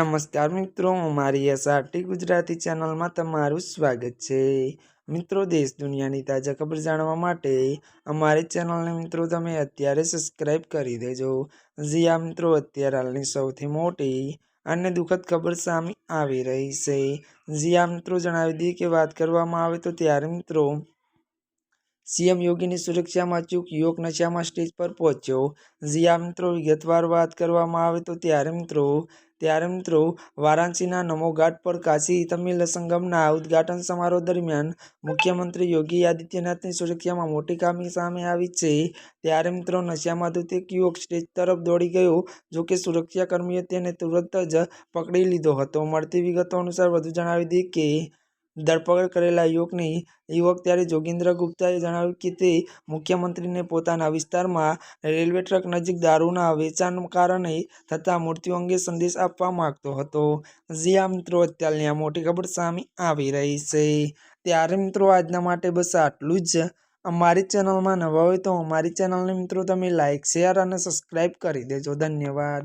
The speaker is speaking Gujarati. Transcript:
નમસ્કાર મિત્રો મારી એસઆરટી ગુજરાતી ચેનલમાં તમારું સ્વાગત છે. મિત્રો, દેશ દુનિયાની તાજા ખબર જાણવા માટે અમારી ચેનલને મિત્રો તમે અત્યારે સબસ્ક્રાઈબ કરી દેજો. જી આ મિત્રો, અત્યારે હાલની સૌથી મોટી અને દુઃખદ ખબર સામે આવી રહી છે. જી આ મિત્રો, જણાવી દઈએ કે વાત કરવામાં આવે તો ત્યારે મિત્રો, સીએમ યોગીની સુરક્ષામાં ચૂક યોગ નશામાં સ્ટેજ પર પહોંચ્યો. જી આ મિત્રો, વિગતવાર વાત કરવામાં આવે તો ત્યારે મિત્રો ત્યારે મિત્રો, વારાણસીના નમો ઘાટ પર કાશી તમિલ સંગમના ઉદ્ઘાટન સમારોહ દરમિયાન મુખ્યમંત્રી યોગી આદિત્યનાથની સુરક્ષામાં મોટી ખામી સામે આવી છે. ત્યારે મિત્રો, નશામાં ધૂત યુવક સ્ટેજ તરફ દોડી ગયો જોકે સુરક્ષા કર્મીઓ તેને તુરંત જ પકડી લીધો હતો. મળતી વિગતો અનુસાર વધુ જણાવી દઈએ કે ધરપકડ કરેલા યુવકની યુવક ત્યારે જોગેન્દ્ર ગુપ્તાએ જણાવ્યું કે તે મુખ્યમંત્રીને પોતાના વિસ્તારમાં રેલવે ટ્રેક નજીક દારૂના વેચાણ કારણે થતા મૃત્યુ અંગે સંદેશ આપવા માંગતો હતો. જી આ મિત્રો, અત્યારની આ મોટી ખબર સામે આવી રહી છે. ત્યારે મિત્રો, આજના માટે બસ આટલું જ. અમારી ચેનલમાં નવા હોય તો અમારી ચેનલને મિત્રો તમે લાઇક શેર અને સબસ્ક્રાઈબ કરી દેજો. ધન્યવાદ.